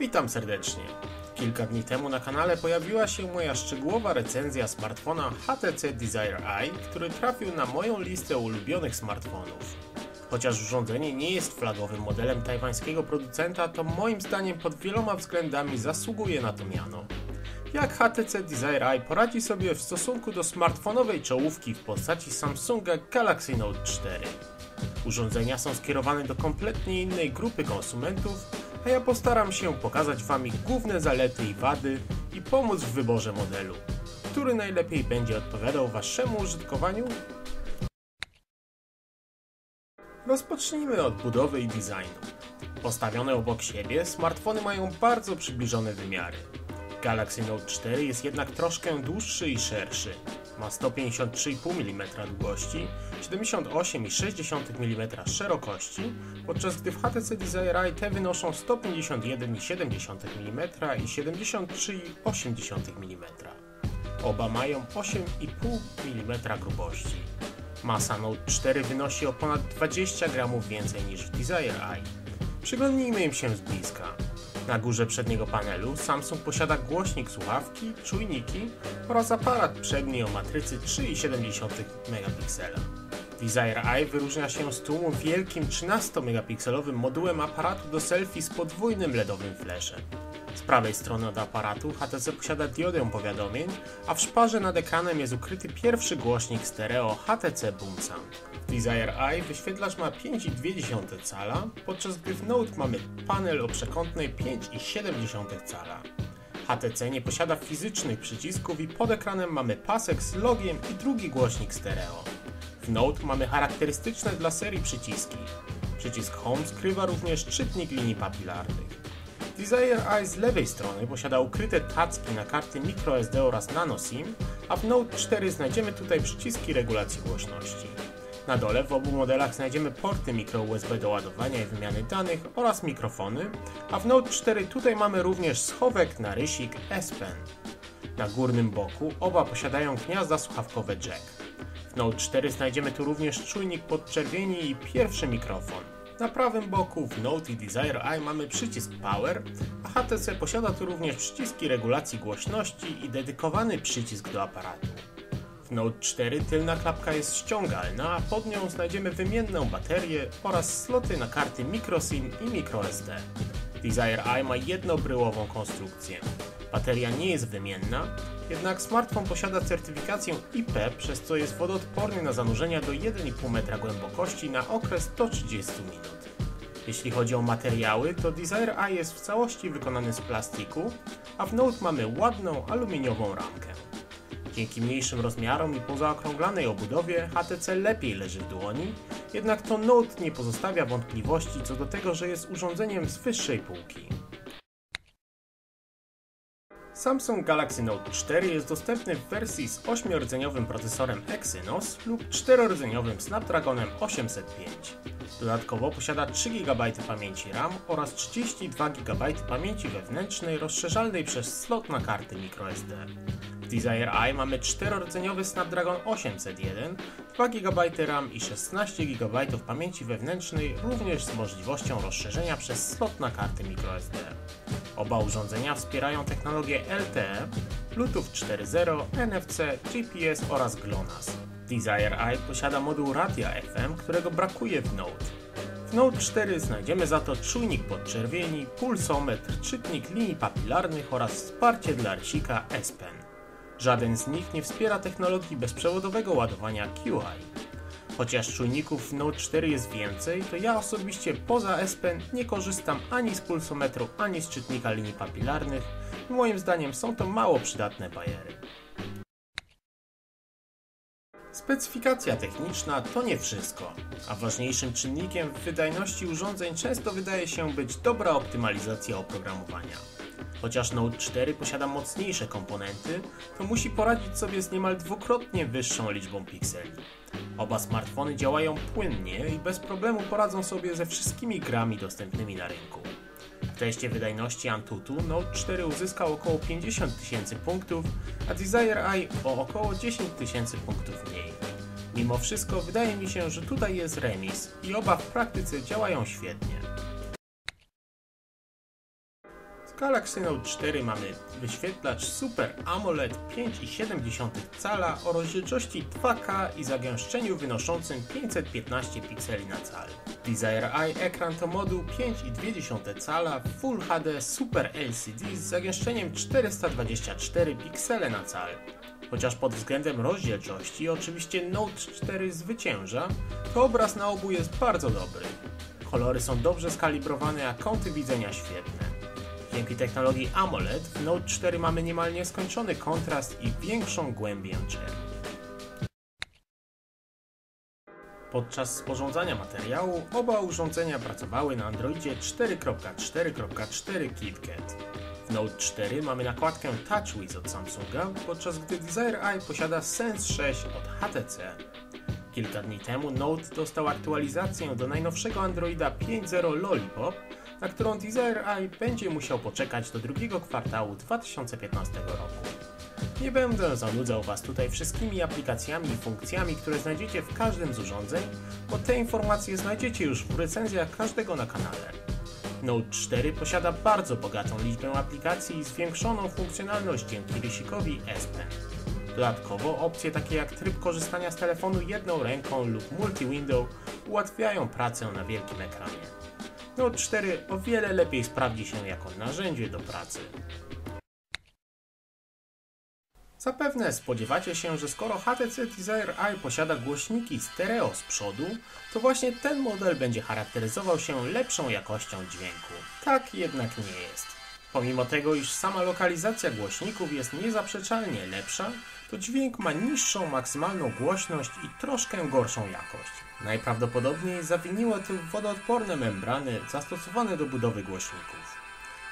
Witam serdecznie. Kilka dni temu na kanale pojawiła się moja szczegółowa recenzja smartfona HTC Desire Eye, który trafił na moją listę ulubionych smartfonów. Chociaż urządzenie nie jest flagowym modelem tajwańskiego producenta, to moim zdaniem pod wieloma względami zasługuje na to miano. Jak HTC Desire Eye poradzi sobie w stosunku do smartfonowej czołówki w postaci Samsunga Galaxy Note 4? Urządzenia są skierowane do kompletnie innej grupy konsumentów, a ja postaram się pokazać Wam ich główne zalety i wady i pomóc w wyborze modelu, który najlepiej będzie odpowiadał Waszemu użytkowaniu. Rozpocznijmy od budowy i designu. Postawione obok siebie, smartfony mają bardzo przybliżone wymiary. Galaxy Note 4 jest jednak troszkę dłuższy i szerszy. Ma 153,5 mm długości, 78,6 mm szerokości, podczas gdy w HTC Desire te wynoszą 151,7 mm i 73,8 mm. Oba mają 8,5 mm grubości. Masa Note 4 wynosi o ponad 20 gramów więcej niż w Desire Eye. Przyglądnijmy im się z bliska. Na górze przedniego panelu Samsung posiada głośnik słuchawki, czujniki oraz aparat przedni o matrycy 3,7 megapiksela. Desire Eye wyróżnia się z tłumu wielkim 13-megapikselowym modułem aparatu do selfie z podwójnym LEDowym flashem. Z prawej strony od aparatu HTC posiada diodę powiadomień, a w szparze nad ekranem jest ukryty pierwszy głośnik stereo HTC Boom Sound. W Desire Eye wyświetlacz ma 5,2 cala, podczas gdy w Note mamy panel o przekątnej 5,7 cala. HTC nie posiada fizycznych przycisków i pod ekranem mamy pasek z logiem i drugi głośnik stereo. W Note mamy charakterystyczne dla serii przyciski. Przycisk Home skrywa również czytnik linii papilarnych. Desire Eye z lewej strony posiada ukryte tacki na karty microSD oraz nano SIM, a w Note 4 znajdziemy tutaj przyciski regulacji głośności. Na dole w obu modelach znajdziemy porty micro USB do ładowania i wymiany danych oraz mikrofony, a w Note 4 tutaj mamy również schowek na rysik S Pen. Na górnym boku oba posiadają gniazda słuchawkowe jack. W Note 4 znajdziemy tu również czujnik podczerwieni i pierwszy mikrofon. Na prawym boku w Note i Desire Eye mamy przycisk Power, a HTC posiada tu również przyciski regulacji głośności i dedykowany przycisk do aparatu. W Note 4 tylna klapka jest ściągalna, a pod nią znajdziemy wymienną baterię oraz sloty na karty microSIM i microSD. Desire Eye ma jednobryłową konstrukcję. Bateria nie jest wymienna, jednak smartfon posiada certyfikację IP, przez co jest wodoodporny na zanurzenia do 1,5 metra głębokości na okres 130 minut. Jeśli chodzi o materiały, to Desire Eye jest w całości wykonany z plastiku, a w Note mamy ładną aluminiową ramkę. Dzięki mniejszym rozmiarom i pozaokrąglanej obudowie HTC lepiej leży w dłoni, jednak to Note nie pozostawia wątpliwości co do tego, że jest urządzeniem z wyższej półki. Samsung Galaxy Note 4 jest dostępny w wersji z 8-rdzeniowym procesorem Exynos lub 4-rdzeniowym Snapdragonem 805. Dodatkowo posiada 3 GB pamięci RAM oraz 32 GB pamięci wewnętrznej rozszerzalnej przez slot na karty microSD. W Desire Eye mamy 4-rdzeniowy Snapdragon 801, 2 GB RAM i 16 GB pamięci wewnętrznej również z możliwością rozszerzenia przez slot na karty microSD. Oba urządzenia wspierają technologię LTE, Bluetooth 4.0, NFC, GPS oraz GLONASS. Desire Eye posiada moduł radia FM, którego brakuje w Note. W Note 4 znajdziemy za to czujnik podczerwieni, pulsometr, czytnik linii papilarnych oraz wsparcie dla rysika S Pen. Żaden z nich nie wspiera technologii bezprzewodowego ładowania QI. Chociaż czujników Note 4 jest więcej, to ja osobiście poza S Pen nie korzystam ani z pulsometru, ani z czytnika linii papilarnych moim zdaniem są to mało przydatne bajery. Specyfikacja techniczna to nie wszystko, a ważniejszym czynnikiem w wydajności urządzeń często wydaje się być dobra optymalizacja oprogramowania. Chociaż Note 4 posiada mocniejsze komponenty, to musi poradzić sobie z niemal dwukrotnie wyższą liczbą pikseli. Oba smartfony działają płynnie i bez problemu poradzą sobie ze wszystkimi grami dostępnymi na rynku. W teście wydajności Antutu Note 4 uzyskał około 50 tysięcy punktów, a Desire Eye o około 10 tysięcy punktów mniej. Mimo wszystko wydaje mi się, że tutaj jest remis i oba w praktyce działają świetnie. Galaxy Note 4 mamy wyświetlacz Super AMOLED 5,7 cala o rozdzielczości 2K i zagęszczeniu wynoszącym 515 pikseli na cal. Desire Eye ekran to moduł 5,2 cala Full HD Super LCD z zagęszczeniem 424 piksele na cal. Chociaż pod względem rozdzielczości oczywiście Note 4 zwycięża, to obraz na obu jest bardzo dobry. Kolory są dobrze skalibrowane, a kąty widzenia świetne. Dzięki technologii AMOLED w Note 4 mamy niemal nieskończony kontrast i większą głębię czerni. Podczas sporządzania materiału oba urządzenia pracowały na Androidzie 4.4.4 KitKat. W Note 4 mamy nakładkę TouchWiz od Samsunga, podczas gdy Desire Eye posiada Sense 6 od HTC. Kilka dni temu Note dostał aktualizację do najnowszego Androida 5.0 Lollipop, na którą Desire Eye będzie musiał poczekać do drugiego kwartału 2015 roku. Nie będę zanudzał Was tutaj wszystkimi aplikacjami i funkcjami, które znajdziecie w każdym z urządzeń, bo te informacje znajdziecie już w recenzjach każdego na kanale. Note 4 posiada bardzo bogatą liczbę aplikacji i zwiększoną funkcjonalność dzięki rysikowi S Pen. Dodatkowo opcje takie jak tryb korzystania z telefonu jedną ręką lub multi-window ułatwiają pracę na wielkim ekranie. Note 4 o wiele lepiej sprawdzi się jako narzędzie do pracy. Zapewne spodziewacie się, że skoro HTC Desire Eye posiada głośniki stereo z przodu, to właśnie ten model będzie charakteryzował się lepszą jakością dźwięku. Tak jednak nie jest. Pomimo tego, iż sama lokalizacja głośników jest niezaprzeczalnie lepsza, to dźwięk ma niższą maksymalną głośność i troszkę gorszą jakość. Najprawdopodobniej zawiniło to wodoodporne membrany zastosowane do budowy głośników.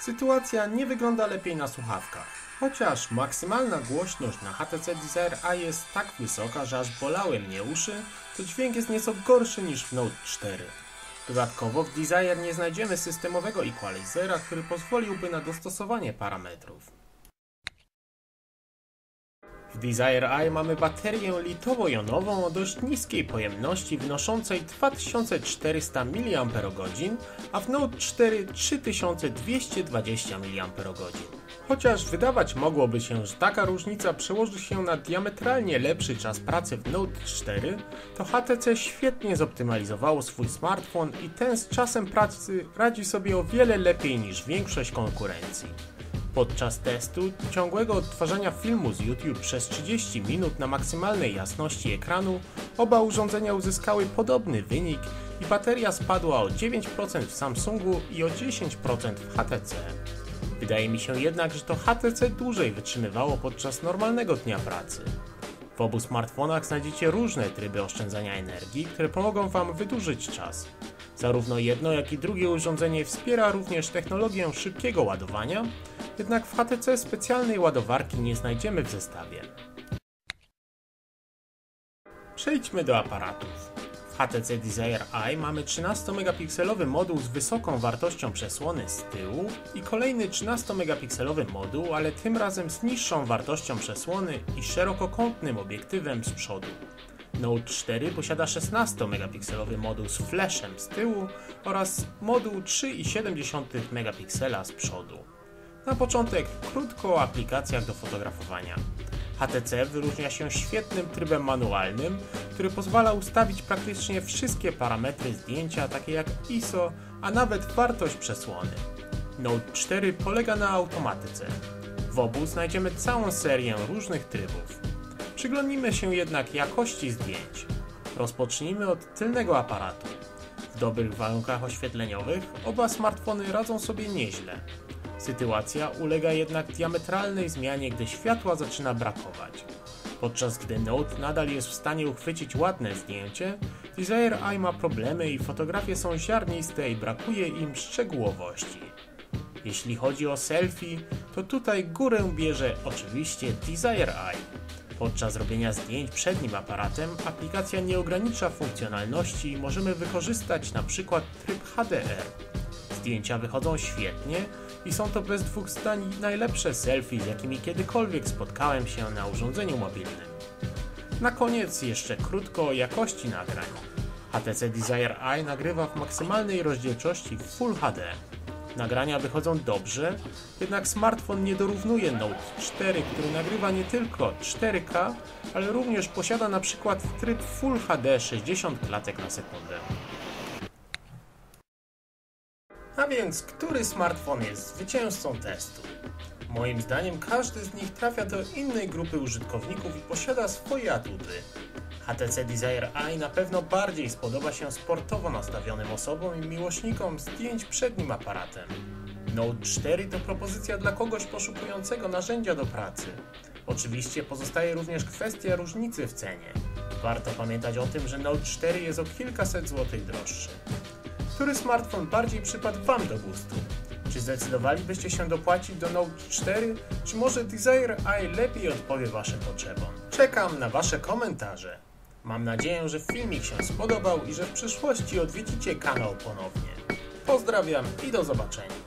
Sytuacja nie wygląda lepiej na słuchawkach. Chociaż maksymalna głośność na HTC Desire A jest tak wysoka, że aż bolały mnie uszy, to dźwięk jest nieco gorszy niż w Note 4. Dodatkowo w Desire nie znajdziemy systemowego equalizera, który pozwoliłby na dostosowanie parametrów. W Desire Eye mamy baterię litowo-jonową o dość niskiej pojemności wynoszącej 2400 mAh, a w Note 4 3220 mAh. Chociaż wydawać mogłoby się, że taka różnica przełoży się na diametralnie lepszy czas pracy w Note 4, to HTC świetnie zoptymalizowało swój smartfon i ten z czasem pracy radzi sobie o wiele lepiej niż większość konkurencji. Podczas testu ciągłego odtwarzania filmu z YouTube przez 30 minut na maksymalnej jasności ekranu oba urządzenia uzyskały podobny wynik i bateria spadła o 9% w Samsungu i o 10% w HTC. Wydaje mi się jednak, że to HTC dłużej wytrzymywało podczas normalnego dnia pracy. W obu smartfonach znajdziecie różne tryby oszczędzania energii, które pomogą Wam wydłużyć czas. Zarówno jedno, jak i drugie urządzenie wspiera również technologię szybkiego ładowania, jednak w HTC specjalnej ładowarki nie znajdziemy w zestawie. Przejdźmy do aparatów. W HTC Desire Eye mamy 13-megapikselowy moduł z wysoką wartością przesłony z tyłu i kolejny 13-megapikselowy moduł, ale tym razem z niższą wartością przesłony i szerokokątnym obiektywem z przodu. Note 4 posiada 16-megapikselowy moduł z flashem z tyłu oraz moduł 3,7 megapiksela z przodu. Na początek krótko o aplikacjach do fotografowania. HTC wyróżnia się świetnym trybem manualnym, który pozwala ustawić praktycznie wszystkie parametry zdjęcia, takie jak ISO, a nawet wartość przesłony. Note 4 polega na automatyce. W obu znajdziemy całą serię różnych trybów. Przyglądnijmy się jednak jakości zdjęć. Rozpocznijmy od tylnego aparatu. W dobrych warunkach oświetleniowych oba smartfony radzą sobie nieźle. Sytuacja ulega jednak diametralnej zmianie, gdy światła zaczyna brakować. Podczas gdy Note nadal jest w stanie uchwycić ładne zdjęcie, Desire Eye ma problemy i fotografie są ziarniste i brakuje im szczegółowości. Jeśli chodzi o selfie, to tutaj górę bierze oczywiście Desire Eye. Podczas robienia zdjęć przednim aparatem aplikacja nie ogranicza funkcjonalności i możemy wykorzystać np. tryb HDR. Zdjęcia wychodzą świetnie i są to bez dwóch zdań najlepsze selfie, z jakimi kiedykolwiek spotkałem się na urządzeniu mobilnym. Na koniec jeszcze krótko o jakości nagrań. HTC Desire Eye nagrywa w maksymalnej rozdzielczości Full HD. Nagrania wychodzą dobrze, jednak smartfon nie dorównuje Note 4, który nagrywa nie tylko 4K, ale również posiada na przykład tryb Full HD 60 klatek na sekundę. A więc, który smartfon jest zwycięzcą testu? Moim zdaniem każdy z nich trafia do innej grupy użytkowników i posiada swoje atuty. HTC Desire Eye na pewno bardziej spodoba się sportowo nastawionym osobom i miłośnikom zdjęć przed nim aparatem. Note 4 to propozycja dla kogoś poszukującego narzędzia do pracy. Oczywiście pozostaje również kwestia różnicy w cenie. Warto pamiętać o tym, że Note 4 jest o kilkaset złotych droższy. Który smartfon bardziej przypadł Wam do gustu? Czy zdecydowalibyście się dopłacić do Note 4, czy może Desire Eye lepiej odpowie Waszym potrzebom? Czekam na Wasze komentarze. Mam nadzieję, że filmik się spodobał i że w przyszłości odwiedzicie kanał ponownie. Pozdrawiam i do zobaczenia.